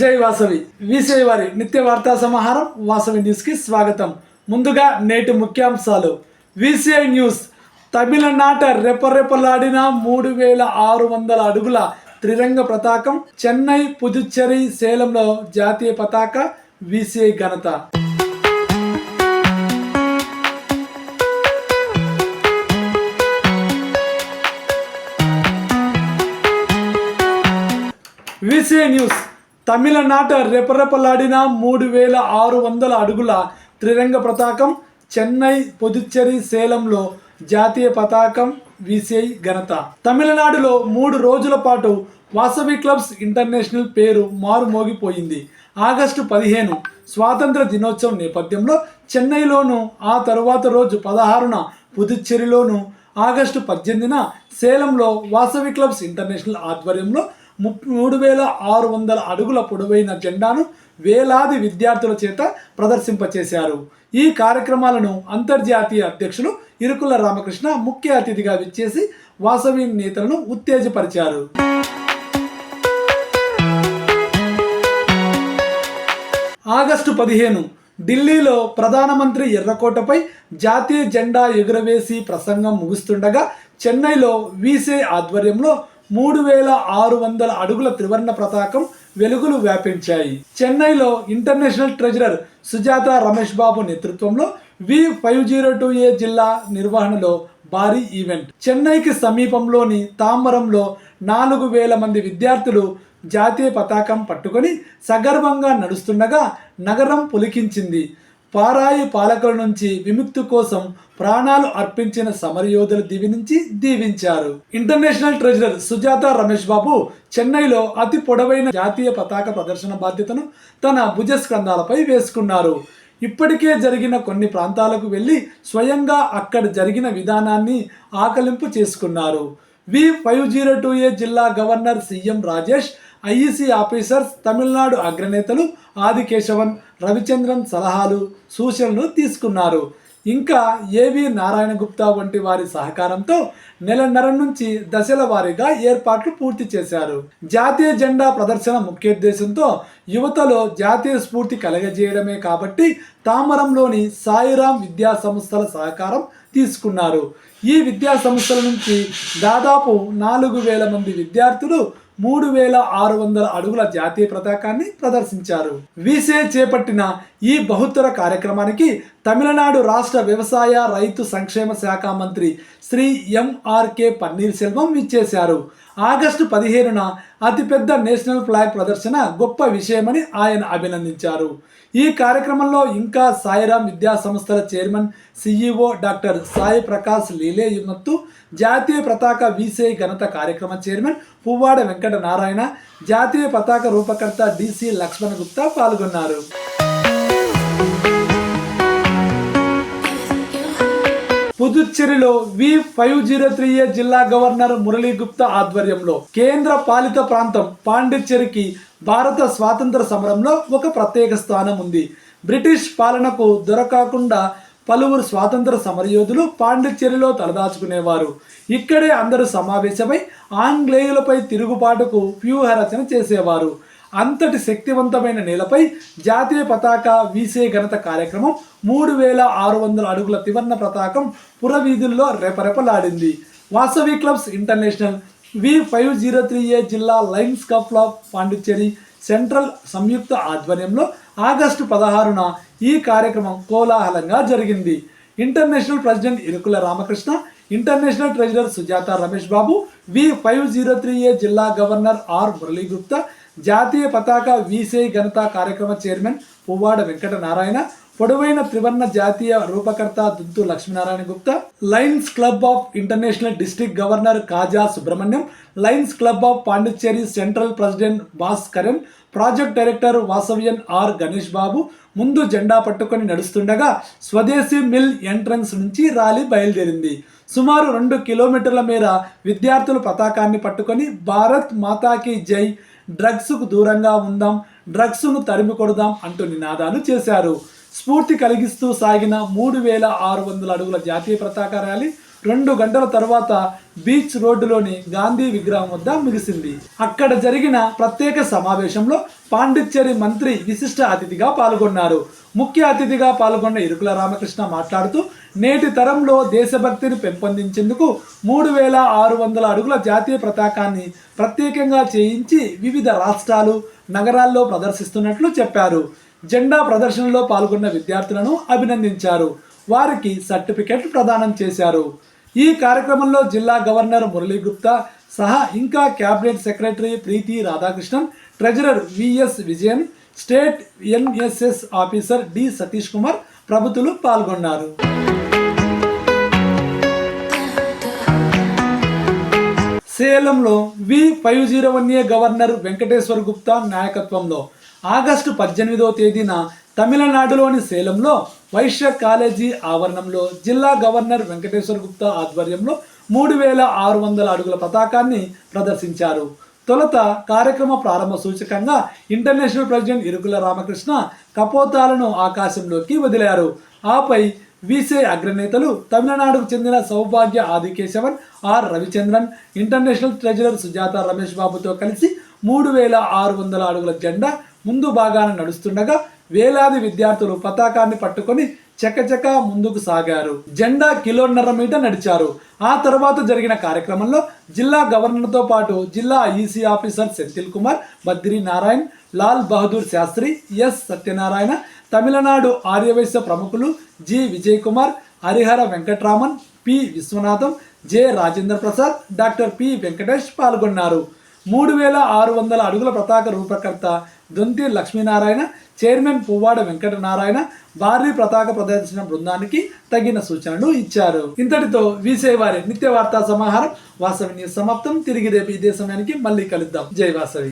జై వాసవి. విసిఐ వారి నిత్య వార్తా సమాహారం వాసవి న్యూస్కి స్వాగతం. ముందుగా నేటి ముఖ్యాంశాలు. వీసీఐ న్యూస్ తమిళనాట రెపరెపలాడిన మూడు వేల ఆరు వందల అడుగుల త్రిరంగ పతాకం చెన్నై పుదుచ్చేరి సేలంలో జాతీయ పతాక వీసీఐ ఘనత. వీసీఐ న్యూస్ తమిళనాట రెపరెపలాడిన మూడు వేల ఆరు వందల అడుగుల త్రిరంగ పతాకం చెన్నై పుదుచ్చేరి సేలంలో జాతీయ పతాకం విసిఐ ఘనత. తమిళనాడులో మూడు రోజుల పాటు వాసవి క్లబ్స్ ఇంటర్నేషనల్ పేరు మారుమోగిపోయింది. ఆగస్టు పదిహేను స్వాతంత్ర దినోత్సవం నేపథ్యంలో చెన్నైలోను ఆ తరువాత రోజు పదహారున పుదుచ్చేరిలోను ఆగస్టు పద్దెనిమిదిన సేలంలో వాసవి క్లబ్స్ ఇంటర్నేషనల్ ఆధ్వర్యంలో మూడు వేల ఆరు వందల అడుగుల పొడవైన జెండాను వేలాది విద్యార్థుల చేత ప్రదర్శింపచేశారు. ఈ కార్యక్రమాలను అంతర్జాతీయ అధ్యక్షులు ఇరుకుల రామకృష్ణ ముఖ్య అతిథిగా విచ్చేసి వాసవి నేతలను ఉత్తేజపరిచారు. ఆగస్టు పదిహేను ఢిల్లీలో ప్రధానమంత్రి ఎర్రకోటపై జాతీయ జెండా ఎగురవేసి ప్రసంగం ముగుస్తుండగా చెన్నైలో వీసే ఆధ్వర్యంలో మూడు వేల ఆరు వందల అడుగుల త్రివర్ణ పతాకం వెలుగులు వ్యాపించాయి. చెన్నైలో ఇంటర్నేషనల్ ట్రెజరర్ సుజాత రమేష్ బాబు నేతృత్వంలో V five zero two A జిల్లా నిర్వహణలో భారీ ఈవెంట్. చెన్నైకి సమీపంలోని తాంబరంలో నాలుగు వేల మంది విద్యార్థులు జాతీయ పతాకం పట్టుకొని సగర్వంగా నడుస్తుండగా నగరం పులికించింది. పారాయి పాలకుల నుంచి విముక్తి కోసం ప్రాణాలు అర్పించిన సమరయోధుల దివి నుంచి దీవించారు. ఇంటర్నేషనల్ ట్రెజరర్ సుజాత రమేష్ బాబు చెన్నైలో అతి పొడవైన జాతీయ పతాక ప్రదర్శన బాధ్యతను తన భుజస్కంధాలపై వేసుకున్నారు. ఇప్పటికే జరిగిన కొన్ని ప్రాంతాలకు వెళ్ళి స్వయంగా అక్కడ జరిగిన విధానాన్ని ఆకలింపు చేసుకున్నారు. V five zero two A జిల్లా governor CM Rajesh IEC officers Tamil Nadu అగ్రనేతలు Adikesavan Ravichandran సలహాలు సూచనలు తీసుకున్నారు. ఇంకా ఏవి నారాయణ గుప్తా వంటి వారి సహకారంతో నెలన్నర నుంచి దశల వారీగా ఏర్పాట్లు పూర్తి చేశారు. జాతీయ జెండా ప్రదర్శన ముఖ్యోద్దేశంతో యువతలో జాతీయ స్ఫూర్తి కలగజేయడమే కాబట్టి తామరంలోని సాయిరాం విద్యా సంస్థల సహకారం తీసుకున్నారు. ఈ విద్యా సంస్థల నుంచి దాదాపు నాలుగు వేల మంది విద్యార్థులు మూడు వేల ఆరు వందల అడుగుల జాతీయ పతాకాన్ని ప్రదర్శించారు. వీసే చేపట్టిన ఈ బహుత్తర కార్యక్రమానికి తమిళనాడు రాష్ట్ర వ్యవసాయ రైతు సంక్షేమ శాఖ మంత్రి శ్రీ ఎంఆర్కే పన్నీర్ సెల్వం విచ్చేశారు. ఆగస్టు పదిహేనున అతిపెద్ద నేషనల్ ఫ్లాగ్ ప్రదర్శన గొప్ప విషయమని ఆయన అభినందించారు. ఈ కార్యక్రమంలో ఇంకా సాయిరాం విద్యా సంస్థల chairman CEO doctor Sai Prakash లీలే జాతీయ పతాక వీసీఐ ఘనత కార్యక్రమ చైర్మన్ పువ్వాడ వెంకట నారాయణ జాతీయ పతాక రూపకర్త డిసి లక్ష్మణ్ గుప్తా పాల్గొన్నారు. పుదుచ్చేరిలో V five zero three A జిల్లా గవర్నర్ మురళీ గుప్తా ఆధ్వర్యంలో కేంద్ర పాలిత ప్రాంతం పాండిచ్చేరికి భారత స్వాతంత్ర సమరంలో ఒక ప్రత్యేక స్థానం ఉంది. బ్రిటిష్ పాలనకు దొరకకుండా పలువురు స్వాతంత్ర సమరయోధులు పాండిచ్చేరిలో తలదాచుకునేవారు. ఇక్కడే అందరూ సమావేశమై ఆంగ్లేయులపై తిరుగుబాటుకు వ్యూహరచన చేసేవారు. అంతటి శక్తివంతమైన నేలపై జాతీయ పతాక వీసే ఘనత కార్యక్రమం మూడు వేల ఆరు వందల అడుగుల త్రివర్ణ పతాకం పురవీధుల్లో రెపరెపలాడింది. Vasavi clubs international V five zero three A జిల్లా lions cup of Pondicherry central సంయుక్త ఆధ్వర్యంలో ఆగస్టు పదహారున ఈ కార్యక్రమం కోలాహలంగా జరిగింది. International president Irukula Ramakrishna international treasurer Sujatha Ramesh Babu V five zero three A జిల్లా గవర్నర్ ఆర్ మురళీ గుప్తా జాతీయ పతాక వీసే ఘనత కార్యక్రమ చైర్మన్ పువ్వాడ వెంకట నారాయణ పొడవైన త్రివర్ణ జాతీయ రూపకర్త Duddu Lakshminarayana Gupta lions club of international district governor Kaja Subrahmanyam lions club of Pondicherry central president Bhaskaran project director వాసవ్యన్ R Ganesh Babu ముందు జెండా పట్టుకొని నడుస్తుండగా స్వదేశీ మిల్ ఎంట్రన్స్ నుంచి ర్యాలీ బయలుదేరింది. సుమారు రెండు కిలోమీటర్ల మేర విద్యార్థులు పతాకాన్ని పట్టుకొని భారత్ మాతాకి జై డ్రగ్స్కు దూరంగా ఉందాం డ్రగ్స్ను తరిమి కొడదాం అంటూ నినాదాలు చేశారు. స్ఫూర్తి కలిగిస్తూ సాగిన మూడు వేల ఆరు వందల అడుగుల జాతీయ పతాక ర్యాలీ రెండు గంటల తర్వాత బీచ్ రోడ్డులోని గాంధీ విగ్రహం వద్ద ముగిసింది. అక్కడ జరిగిన ప్రత్యేక సమావేశంలో పాండిచ్చేరి మంత్రి విశిష్ట అతిథిగా పాల్గొన్నారు. ముఖ్య అతిథిగా పాల్గొన్న ఇరుకుల రామకృష్ణ మాట్లాడుతూ నేటి తరంలో దేశభక్తిని పెంపొందించేందుకు మూడు వేల ఆరు వందల అడుగుల జాతీయ పతాకాన్ని ప్రత్యేకంగా చేయించి వివిధ రాష్ట్రాలు నగరాల్లో ప్రదర్శిస్తున్నట్లు చెప్పారు. జెండా ప్రదర్శనలో పాల్గొన్న విద్యార్థులను అభినందించారు. వారికి సర్టిఫికెట్ ప్రదానం చేశారు. ఈ కార్యక్రమంలో జిల్లా గవర్నర్ మురళీ గుప్తా సహా ఇంకా cabinet secretary Preethi Radhakrishnan treasurer VS Vijayan state NSS officer D Satish Kumar ప్రభుత్వలు పాల్గొన్నారు. సేలంలో V five zero one A governor Venkateswara Gupta నాయకత్వంలో ఆగస్టు పద్దెనిమిదవ తేదీన తమిళనాడులోని సేలంలో వైశ్య కాలేజీ ఆవరణంలో జిల్లా గవర్నర్ వెంకటేశ్వర గుప్తా ఆధ్వర్యంలో మూడు వేల ఆరు వందల అడుగుల పతాకాన్ని ప్రదర్శించారు. తొలుత కార్యక్రమ ప్రారంభ సూచకంగా ఇంటర్నేషనల్ ప్రెసిడెంట్ ఇరుకుల రామకృష్ణ కపోతాలను ఆకాశంలోకి వదిలారు. ఆపై వీసే అగ్రనేతలు తమిళనాడుకు చెందిన Saubhagya Adikesavan R. Ravichandran international treasurer Sujatha Ramesh బాబుతో కలిసి మూడు వేల ఆరు వందల అడుగుల జెండా ముందు భాగాన నడుస్తుండగా వేలాది విద్యార్థులు పతాకాన్ని పట్టుకొని చకచక ముందుకు సాగారు. జెండా కిలోన్నర మీటర్ నడిచారు. ఆ తర్వాత జరిగిన కార్యక్రమంలో జిల్లా గవర్నర్తో పాటు జిల్లా EC officer Senthil Kumar Badri Narayan Lal Bahadur Shastri S Satyanarayana Tamil Nadu Arya Vysya ప్రముఖులు G Vijay Kumar Harihara Venkatraman P Viswanatham J Rajendra Prasad doctor P Venkatesh పాల్గొన్నారు. మూడు వేల ఆరు వందల అడుగుల పతాక రూపకర్త దొంతి లక్ష్మీనారాయణ చైర్మన్ పువ్వాడ వెంకటనారాయణ భారీ పతాక ప్రదర్శన బృందానికి తగిన సూచనలు ఇచ్చారు. ఇంతటితో వీసే వారి నిత్య వార్తా సమాహారం వాసవి న్యూస్ సమాప్తం. తిరిగి రేపు ఇదే సమయానికి మళ్ళీ కలుద్దాం. జై వాసవి.